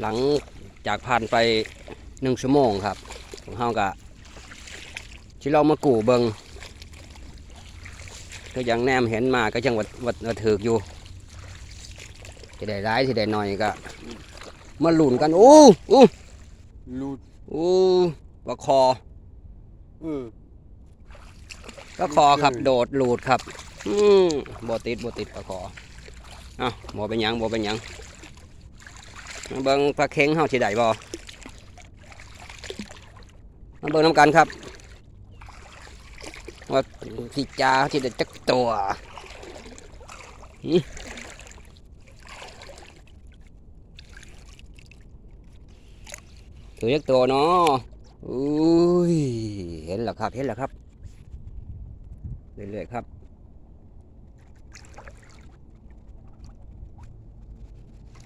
หลังจากผ่านไปหนึ่งชั่วโมงครับของเฮากะที่เรามากู่เบิงก็ยังแนมเห็นมาก็ยังวัดวัดวัดถือกอยู่ที่ได้ร้ายที่ได้หน่อยก็มาหลุนกันโอ้อู้ลูดอู้ปลาคอเออปลาคอครับอืมโดดหลุดครับ อืมบ่ติดบ่ติดปลาคออะบ่เป็นหยังบ่เป็นหยัง มาเบิ่งปลาเค็งเฮาสิได้บ่มาเบิ่งน้ำกันครับ ว่าพี่จ้าที่ได้จักตัวหึถือจักตัวเนาะอุ้ย เห็นแล้วครับ เห็นแล้วครับ เรื่อยๆครับ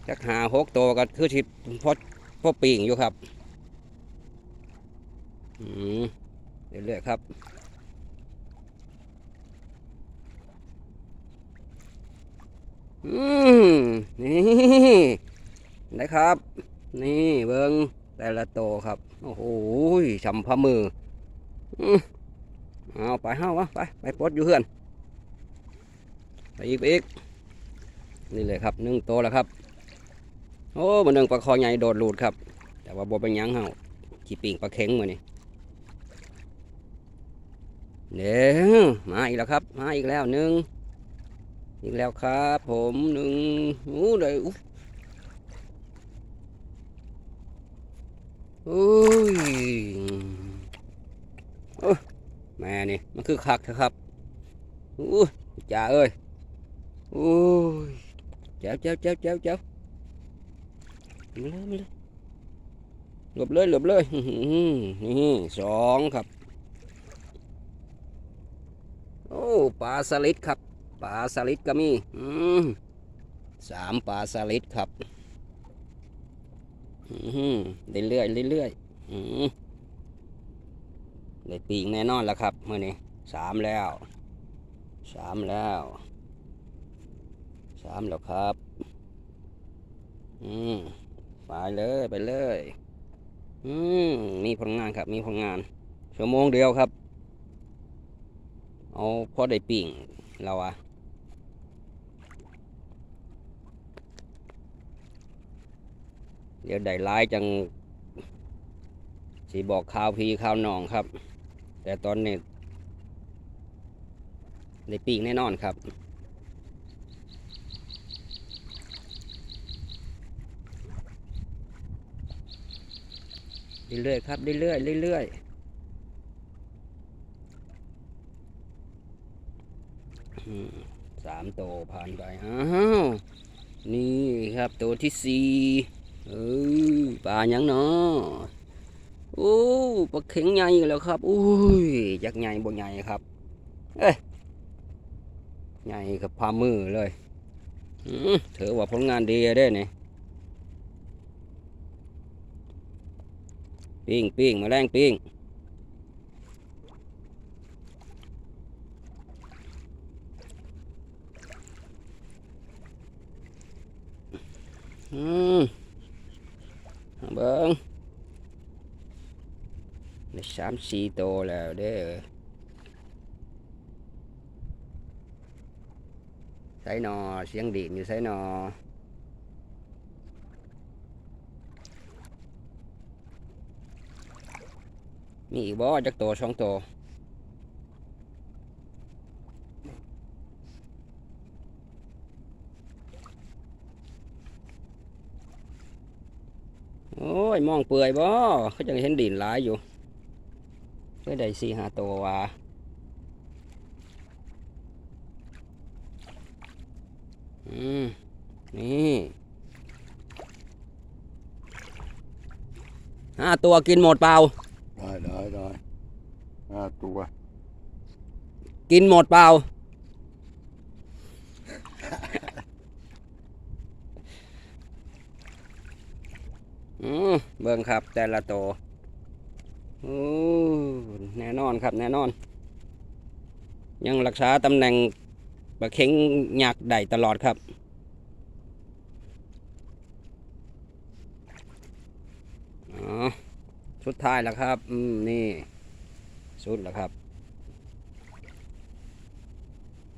จักหาหกตัวก็คือที่พอพอปิ่งอยู่ครับอืมเรื่อยๆครับอืมนี่นะครับ นี่เบิงแต่ละโตครับ โอ้โหชำพมือเอาไปเฮ้าวะไป ไปปดอยู่เพื่อน ไปอีกไปอีก นี่เลยครับหนึ่งโตแล้วครับ โอ้มันหนึ่งปลาคอใหญ่โดดหลุดครับ แต่ว่าบ่เป็นยังเฮาขี่ปิ่งปลาเข็งมานี่เด้อมาอีกแล้วครับ มาอีกแล้วหนึ่งอีกแล้วครับ ผมหนึ่งอู้เลยอุ๊ยอุ้ยโอ้ยแม่นี่มันคือคักเถอะครับอู้ยจ่าเอ้ยอู้ยเจ้าเจ้าเจ้าเจ้าเจ้า มาเลยมาเลยหลบเลยหลบเลยนี่สองครับ โอ้ปลาสลิดครับปลาสลิดก็มีสามปลาสลิดครับเรื่อยเรื่อยๆอืมได้ปีกแน่นอนแล้วครับเมื่อนี้สามแล้วสามแล้วสามแล้วครับ อืม ไปเลยไปเลย อืมมีผลงานครับ มีผลงาน ชั่วโมงเดียวครับ เอาพอได้ปิ่งเราอะเดี๋ยวได้ร้ายจังสีบอกข่าวพีข่าวหนองครับ แต่ตอนนี้ได้ปีกแน่นอนครับ เรื่อยๆครับเรื่อยๆเรื่อยๆอืมสามโตวผ่านไปอ้าวนี่ครับตัวที่สี่เออปลาหยังเนาะโอ้ปลาเข็งใหญ่แล้วครับอุ้ยยักษ์ใหญ่บ่ใหญ่ครับ เอ้ยใหญ่กับพามือเลยอืมถือว่าผลงานดีได้เนี่ย ปิ้งปิ้งแมาแรงปิ้งอืมเอาเบิ้งได้สามสี่โตวแล้วเด้อใส่หนอเสียงดีดอยู่ใส่หนอ มีอีกบ่จักตัวสองตัวโอ้ย มองเปื่อยบ่เขาจะเห็นดินหลายอยู่เพื่อได้สี่ห้าตัวว่ะอืม นี่ห้าตัวกินหมดเปล่า ได้ได้ได้ห้าตัว กินหมดเปล่า อืมเบิ่งครับ แต่ละโตวอู้แน่นอนครับ แน่นอน ยังรักษาตำแหน่งปลาเข็งหยักได้ตลอดครับ สุดท้ายแล้วครับ อืม นี่ สุดแล้วครับ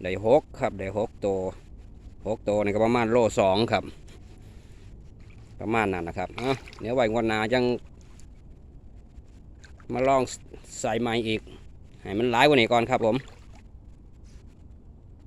ได้หกครับ ได้หกตัวหกตัวนี่ก็ประมาณโลสองครับ ประมาณนั้นนะครับอะเดี๋ยวไว้วันนาจัง มาลองใส่ไม้อีก ให้มันหลายกว่านี้ก่อนครับผม